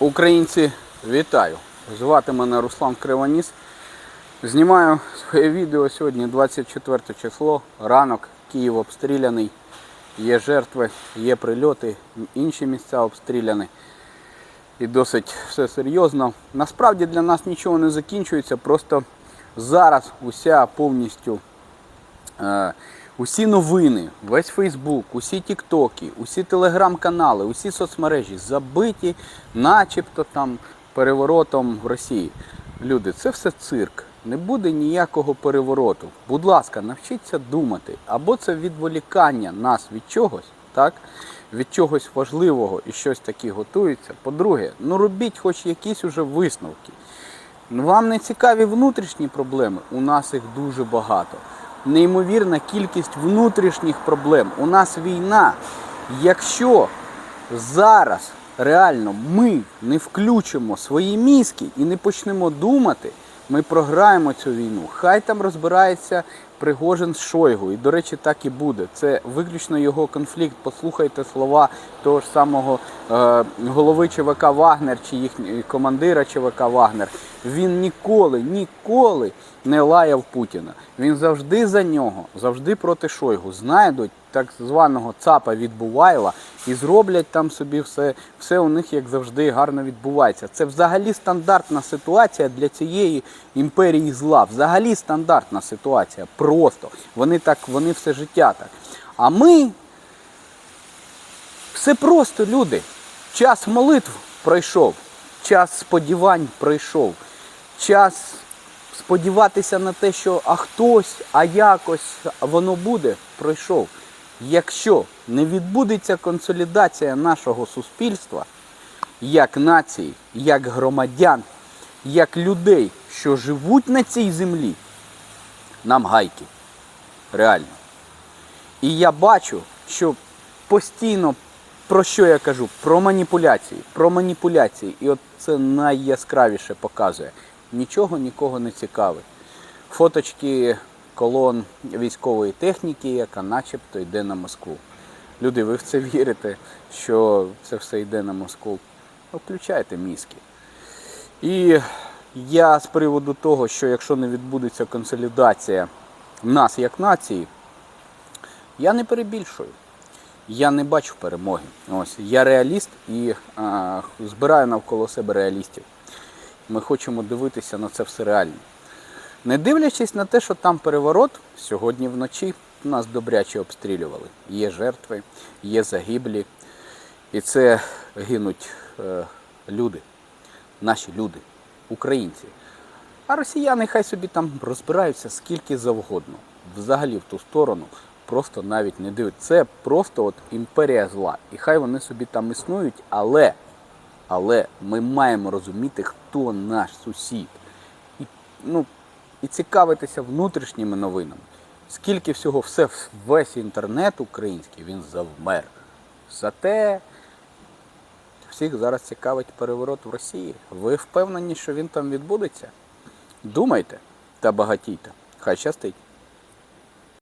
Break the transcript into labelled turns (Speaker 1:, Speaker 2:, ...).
Speaker 1: Українці, вітаю! Звати мене Руслан Кривоніс. Знімаю своє відео сьогодні 24 число, ранок, Київ обстріляний, є жертви, є прильоти, інші місця обстріляні. І досить все серйозно. Насправді для нас нічого не закінчується, просто зараз уся повністю Е, усі новини, весь Фейсбук, усі Тіктоки, усі телеграм-канали, усі соцмережі забиті, начебто там переворотом в Росії. Люди, це все цирк. Не буде ніякого перевороту. Будь ласка, навчіться думати. Або це відволікання нас від чогось, так? від чогось важливого і щось таке готується. По-друге, ну робіть хоч якісь уже висновки. Вам не цікаві внутрішні проблеми, у нас їх дуже багато. Неймовірна кількість внутрішніх проблем. У нас війна. Якщо зараз реально ми не включимо свої мізки і не почнемо думати, ми програємо цю війну. Хай там розбирається Пригожин з Шойгу. І, до речі, так і буде. Це виключно його конфлікт. Послухайте слова того ж самого е, голови ЧВК Вагнер чи їхнього командира ЧВК Вагнер. Він ніколи, ніколи не лаяв Путіна. Він завжди за нього, завжди проти Шойгу. Знайдуть так званого ЦАПа відбувайла і зроблять там собі все, все у них як завжди гарно відбувається. Це взагалі стандартна ситуація для цієї імперії зла. Взагалі стандартна ситуація. Просто вони так, вони все життя так. А ми все просто, люди. Час молитв пройшов, час сподівань пройшов, час сподіватися на те, що а хтось, а якось воно буде, пройшов. Якщо не відбудеться консолідація нашого суспільства, як нації, як громадян, як людей, що живуть на цій землі, нам гайки. Реально. І я бачу, що постійно про що я кажу? Про маніпуляції. Про маніпуляції. І от це найяскравіше показує. Нічого нікого не цікавить. Фоточки колон військової техніки, яка начебто йде на Москву. Люди, ви в це вірите, що це все йде на Москву? Включайте мізки. І я з приводу того, що якщо не відбудеться консолідація нас як нації, я не перебільшую. Я не бачу перемоги. Ось я реаліст і а, збираю навколо себе реалістів. Ми хочемо дивитися на це все реально. Не дивлячись на те, що там переворот, сьогодні вночі нас добряче обстрілювали. Є жертви, є загиблі. І це гинуть е, люди, наші люди, українці. А росіяни хай собі там розбираються скільки завгодно. Взагалі в ту сторону просто навіть не дивить. Це просто от імперія зла. І хай вони собі там існують, але, але ми маємо розуміти, хто наш сусід. І, ну, і цікавитися внутрішніми новинами. Скільки всього, все, весь інтернет український, він завмер. Зате всіх зараз цікавить переворот в Росії. Ви впевнені, що він там відбудеться? Думайте та багатійте. Хай щастить.